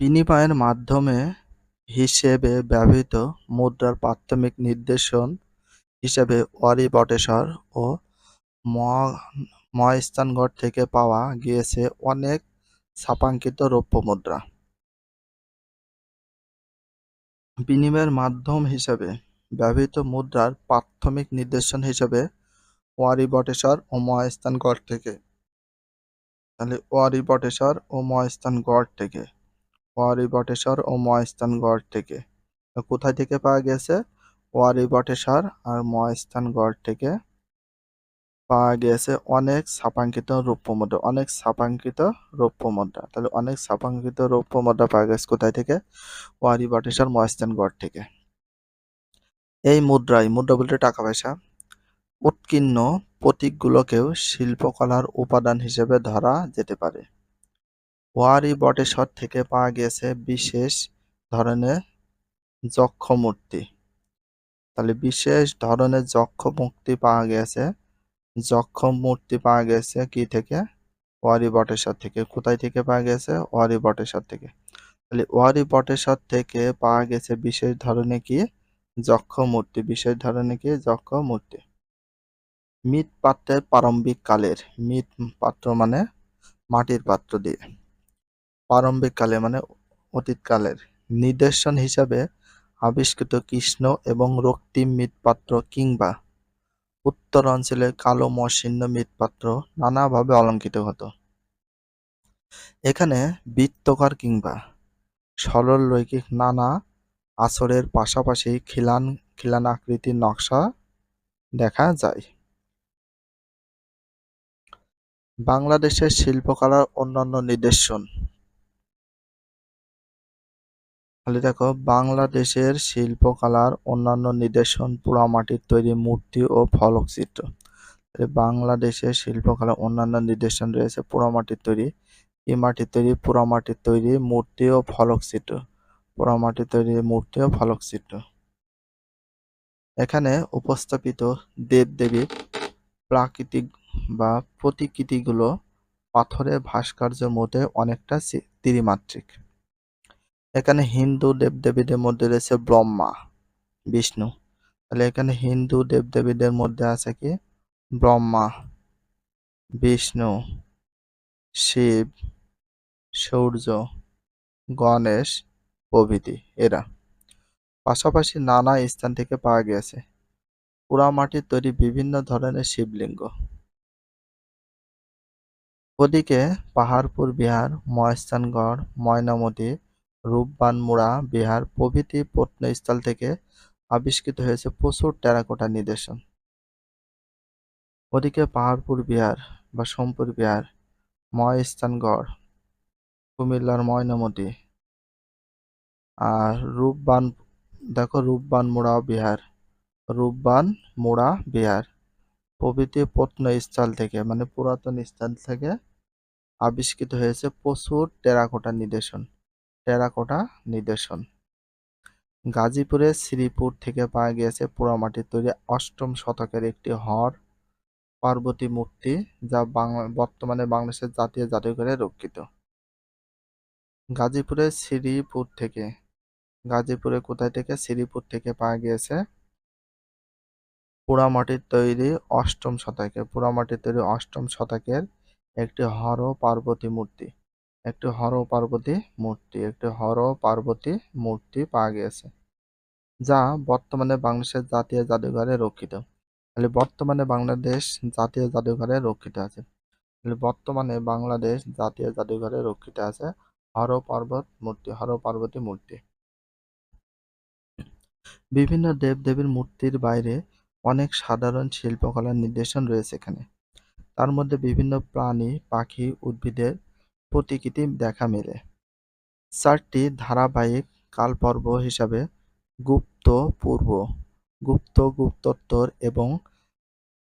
বিনিময়ের মাধ্যমে হিসেবে ব্যবহৃত মুদ্রার প্রাথমিক নিদর্শন হিসেবে ওয়ারী বটেশ্বর ও মহাস্থানগড় থেকে পাওয়া গিয়েছে অনেক ছাপাঙ্কিত রৌপ্য মুদ্রা। বিনিময়ের মাধ্যম হিসেবে ব্যবহৃত মুদ্রার প্রাথমিক নিদর্শন হিসেবে ওয়ারী বটেশ্বর ও মহাস্থানগড় থেকে তাহলে ওয়ারী বটেশ্বর ও মহাস্থানগড় থেকে ওয়ারী বটেশ্বর ও মহাস্থানগড় থেকে। কোথায় থেকে পাওয়া গেছে? ওয়ারী বটেশ্বর আর মহাস্থানগড় থেকে পাওয়া গেছে অনেক ছাপাঙ্কিত রৌপ্য মুদ্রা অনেক ছাপাঙ্কিত রৌপ্য মুদ্রা তাহলে অনেক ছাপাঙ্কিত রৌপ্য মুদ্রা পাওয়া গেছে কোথায় থেকে? ওয়ারি বটেশ্বর মহাস্থানগড় থেকে। এই মুদ্রায় মুদ্রা বলতে টাকা পয়সা। উৎকীর্ণ প্রতীকগুলোকেও শিল্পকলার উপাদান হিসেবে ধরা যেতে পারে। ওয়ারি বটেশ্বর থেকে পাওয়া গেছে বিশেষ ধরনের যক্ষ মূর্তি তাহলে বিশেষ ধরনের যক্ষ মূর্তি পাওয়া গেছে যক্ষ মূর্তি পাওয়া গেছে কি থেকে? ওয়ারি বটেশ্বর থেকে। কোথায় থেকে পাওয়া গেছে ওয়ারি বটেশ্বর থেকে। তাহলে ওয়ারি বটেশ্বর থেকে পাওয়া গেছে বিশেষ ধরনের কি? যক্ষ মূর্তি বিশেষ ধরনের কি? যক্ষ মূর্তি মৃৎ পাত্রের প্রারম্ভিক কালের। মৃৎ পাত্র মানে মাটির পাত্র দিয়ে। প্রারম্ভিক কালে মানে অতীতকালের নিদর্শন হিসাবে আবিষ্কৃত কৃষ্ণ এবং রক্তিম মৃৎপাত্র কিংবা উত্তর অঞ্চলে কালো মসৃণ মৃৎপাত্র নানাভাবে অলঙ্কৃত হতো। এখানে বৃত্তকার কিংবা সরলরৈখিক নানা আছরের পাশাপাশি খিলান খিলান আকৃতির নকশা দেখা যায়। বাংলাদেশের শিল্পকলার অন্যান্য নিদর্শন বাংলাদেশের শিল্পকলার অন্যান্য নিদর্শন পোড়ামাটির তৈরি মূর্তি ও ফলকচিত্র বাংলাদেশের শিল্পকলার অন্যান্য নিদর্শন রয়েছে পোড়ামাটির তৈরি। ই মাটির তৈরি পোড়ামাটির তৈরি মূর্তি ও ফলকচিত্র পোড়ামাটির তৈরি মূর্তি ও ফলকচিত্র এখানে উপস্থাপিত দেবদেবীর প্রাকৃতিক বা প্রতিকৃতিগুলো পাথরের ভাস্কর্যের মধ্যে অনেকটা ত্রিমাত্রিক। এখানে হিন্দু দেবদেবীদের মধ্যে রয়েছে ব্রহ্মা, বিষ্ণু। তাহলে এখানে হিন্দু দেবদেবীদের মধ্যে আছে কি? ব্রহ্মা, বিষ্ণু, শিব, সূর্য, গণেশ, প্রভৃতি এরা। পাশাপাশি নানা স্থান থেকে পাওয়া গিয়েছে। পোড়ামাটির তৈরি বিভিন্ন ধরনের শিবলিঙ্গ। ওদিকে পাহাড়পুর, বিহার, মহেস্থানগড়, ময়নামতি রূপবানমুড়া বিহার প্রভৃতি প্রত্নস্থল থেকে আবিষ্কৃত হয়েছে প্রচুর টেরাকোটা নিদর্শন। ওদিকে পাহাড়পুর বিহার বা সোমপুর বিহার ময়স্থানগড় কুমিল্লার ময়নামতি আর রূপবান, দেখো রূপবান মুড়া বিহার রূপবান মুড়া বিহার প্রভৃতি প্রত্নস্থল থেকে মানে পুরাতন স্থান থেকে আবিষ্কৃত হয়েছে প্রচুর টেরাকোটা নিদর্শন। টেরাকোটা নিদর্শন। গাজীপুরের শ্রীপুর থেকে পাওয়া গিয়েছে পোড়ামাটির তৈরি অষ্টম শতকের একটি হর পার্বতী মূর্তি, যা বর্তমানে বাংলাদেশের জাতীয় জাদুঘরে রক্ষিত। গাজীপুরের শ্রীপুর থেকে, গাজীপুরে কোথায় থেকে? শ্রীপুর থেকে পাওয়া গিয়েছে পোড়ামাটির তৈরি অষ্টম শতকে। পোড়ামাটির তৈরি অষ্টম শতকের একটি হর পার্বতী মূর্তি। একটি হর পার্বতী মূর্তি, একটি হর পার্বতী মূর্তি পাওয়া গিয়েছে, যা বর্তমানে বাংলাদেশের জাতীয় জাদুঘরে রক্ষিত। তাহলে বর্তমানে বাংলাদেশ জাতীয় জাদুঘরে রক্ষিত আছে। তাহলে বর্তমানে বাংলাদেশ জাতীয় জাদুঘরে রক্ষিত আছে হর পর্বত মূর্তি হর পার্বতী মূর্তি। বিভিন্ন দেবদেবীর মূর্তির বাইরে অনেক সাধারণ শিল্পকলার নির্দেশন রয়েছে এখানে। তার মধ্যে বিভিন্ন প্রাণী, পাখি, উদ্ভিদের প্রতিকৃতি দেখা মেলে। চারটি ধারাবাহিক কালপর্ব হিসাবে গুপ্ত পূর্ব, গুপ্ত গুপ্তোত্তর এবং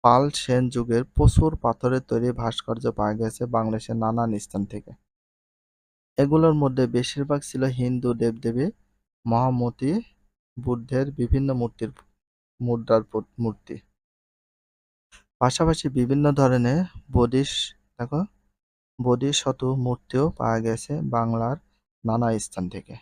পাল সেন যুগের প্রচুর পাথরের তৈরি ভাস্কর্য পাওয়া গেছে বাংলাদেশের নানান স্থান থেকে। এগুলোর মধ্যে বেশিরভাগ ছিল হিন্দু দেবদেবী, মহামতি বুদ্ধের বিভিন্ন মূর্তির মুদ্রার মূর্তি। পাশাপাশি বিভিন্ন ধরনের বদিশ দেখো। বোধিসত্ত্ব মূর্তিও পাওয়া গেছে বাংলার নানা স্থান থেকে।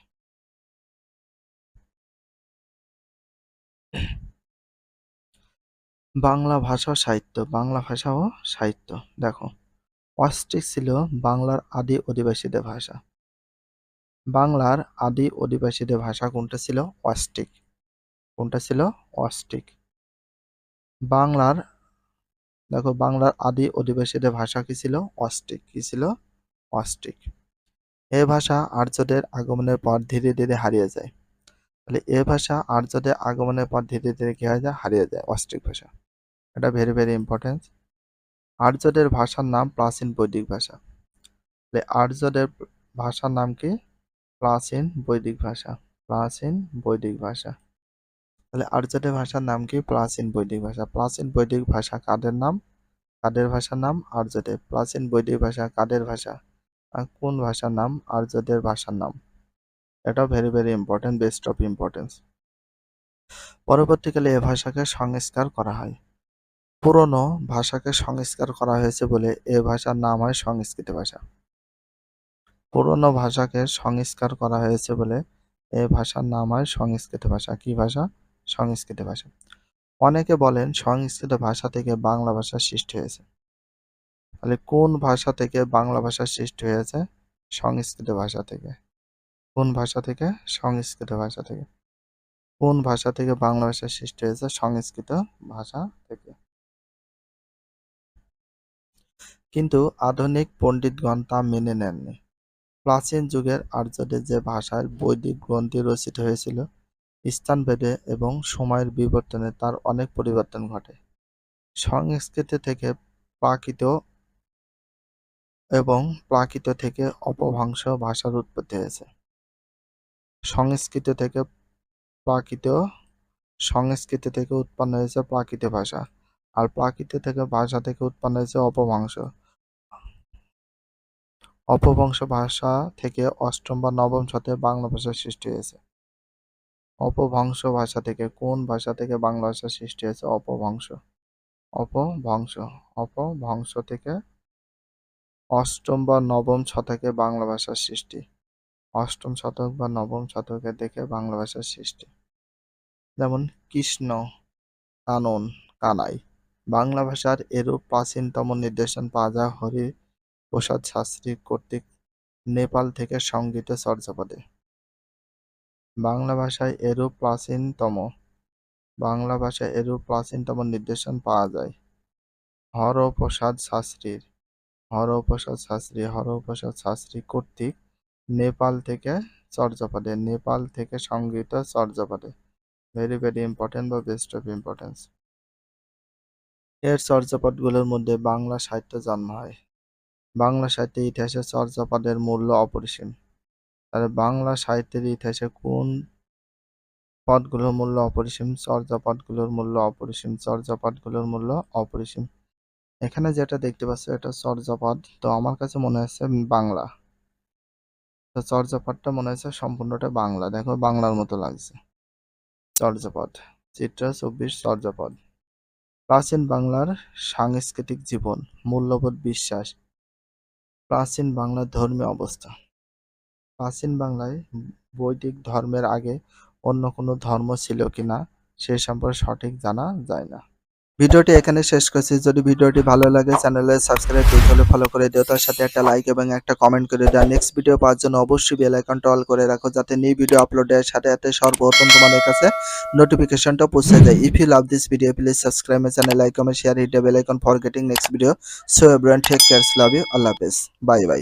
বাংলা ভাষা সাহিত্য, বাংলা ভাষা ও সাহিত্য। দেখো, অস্ট্রিক ছিল বাংলার আদি অধিবাসীদের ভাষা। বাংলার আদি অধিবাসীদের ভাষা কোনটা ছিল? অস্ট্রিক। কোনটা ছিল? অস্ট্রিক। বাংলার দেখো, বাংলার আদি অধিবাসীদের ভাষা কি ছিল? অস্টিক। কি ছিল? অস্টিক। এ ভাষা আর্যদের আগমনের পর ধীরে ধীরে হারিয়ে যায়। তাহলে এ ভাষা আর্যদের আগমনের পর ধীরে ধীরে কি হয়ে যায়? হারিয়ে যায়। অস্ট্রিক ভাষা। এটা ভেরি ভেরি ইম্পর্টেন্স আর্যদের ভাষার নাম প্রাচীন বৈদিক ভাষা। তাহলে আর্যদের ভাষার নাম কি? প্রাচীন বৈদিক ভাষা। প্রাচীন বৈদিক ভাষা। তাহলে আর্যদের ভাষার নাম কি? প্রাচীন বৈদিক ভাষা। প্রাচীন বৈদিক ভাষা কাদের নাম? কাদের ভাষার নাম? আর্যদের প্রাচীন বৈদিক ভাষা কাদের ভাষা? কোন ভাষার নাম? আর্যদের ভাষার নাম? এটা very very important best of importance পরবর্তীকালে এ ভাষাকে সংস্কার করা হয়। পুরনো ভাষাকে সংস্কার করা হয়েছে বলে এ ভাষার নাম হয় সংস্কৃত ভাষা। পুরনো ভাষাকে সংস্কার করা হয়েছে বলে এ ভাষার নাম হয় সংস্কৃত ভাষা। কি ভাষা? সংস্কৃত ভাষা। অনেকে বলেন সংস্কৃত ভাষা থেকে বাংলা ভাষা সৃষ্টি হয়েছে। তাহলে কোন ভাষা থেকে বাংলা ভাষা সৃষ্টি হয়েছে? সংস্কৃত ভাষা থেকে। কোন ভাষা থেকে? সংস্কৃত ভাষা থেকে। কোন ভাষা থেকে বাংলা ভাষা সৃষ্টি হয়েছে? সংস্কৃত ভাষা থেকে। কিন্তু আধুনিক পণ্ডিতগণ তা মেনে নেননি। প্রাচীন যুগের আর্যদের যে ভাষায় বৈদিক গ্রন্থি রচিত হয়েছিল স্থানভেদে এবং সময়ের বিবর্তনে তার অনেক পরিবর্তন ঘটে। সংস্কৃত থেকে প্রাকৃত এবং প্রাকৃত থেকে অপভ্রংশ ভাষার উৎপত্তি হয়েছে। সংস্কৃত থেকে প্রাকৃত, সংস্কৃত থেকে উৎপন্ন হয়েছে প্রাকৃত ভাষা, আর প্রাকৃত থেকে ভাষা থেকে উৎপন্ন হয়েছে অপভ্রংশ। অপভ্রংশ ভাষা থেকে অষ্টম বা নবম শতে বাংলা ভাষার সৃষ্টি হয়েছে। অপভ্রংশ ভাষা থেকে কোন ভাষা থেকে বাংলা ভাষার সৃষ্টি হয়েছে? অপভ্রংশ। অপভ্রংশ। অপভ্রংশ থেকে অষ্টম বা নবম শতকে বাংলা ভাষার সৃষ্টি। অষ্টম শতক বা নবম শতকে দেখে বাংলা ভাষার সৃষ্টি। যেমন কৃষ্ণ, কানন, কানাই। বাংলা ভাষার এরূপ প্রাচীনতম নির্দেশন যায় হরি প্রসাদ শাস্ত্রী কর্তৃক নেপাল থেকে সংগীত চর্যাপদে বাংলা ভাষায় এরূপ প্রাচীনতম বাংলা ভাষায় এরূপ প্রাচীনতম নির্দেশন পাওয়া যায়। হরপ্রসাদ শাস্ত্রীর। হরপ্রসাদ শাস্ত্রী হরপ্রসাদ শাস্ত্রী কর্তৃক নেপাল থেকে চর্যাপদে, নেপাল থেকে সংগীত চর্যাপদে। ভেরি ভেরি ইম্পর্টেন্ট বা বেস্ট অফ ইম্পর্টেন্স এর চর্যাপদগুলোর মধ্যে বাংলা সাহিত্য জন্ম হয়। বাংলা সাহিত্যের ইতিহাসে চর্যাপদের মূল্য অপরিসীম। তাহলে বাংলা সাহিত্যের ইতিহাসে কোন পদগুলোর মূল্য অপরিসীম? চর্যাপদগুলোর মূল্য অপরিসীম। চর্যাপদগুলোর মূল্য অপরিসীম। এখানে যেটা দেখতে পাচ্ছ, এটা চর্যাপদ তো আমার কাছে মনে হচ্ছে বাংলা। তো চর্যাপদটা মনে হচ্ছে সম্পূর্ণটা বাংলা। দেখো, বাংলার মতো লাগছে। চর্যাপদ চিত্র চব্বিশ চর্যাপদ প্রাচীন বাংলার সাংস্কৃতিক জীবন, মূল্যবোধ বিশ্বাস। প্রাচীন বাংলার ধর্মীয় অবস্থা। প্রাচীন বাংলায় বৈদিক ধর্মের আগে অন্য কোনো ধর্ম ছিল কিনা সে সম্পর্কে সঠিক জানা যায় না। ভিডিওটি এখানে শেষ করছি। যদি ভিডিওটি ভালো লাগে চ্যানেলে সাবস্ক্রাইব হলে ফলো করে দিও। তার সাথে একটা লাইক এবং একটা কমেন্ট করে দাও। নেক্সট ভিডিও পাওয়ার জন্য অবশ্যই বেল আইকনটা অল করে রাখো যাতে নিউ ভিডিও আপলোডের সাথে সাথে সর্বপ্রথম তোমাদের কাছে নোটিফিকেশনটা পৌঁছে যায়। If you love this video please subscribe my channel like comment share hit the bell icon for getting next video so everyone take cares love you আল্লাহ হাফেজ বাই বাই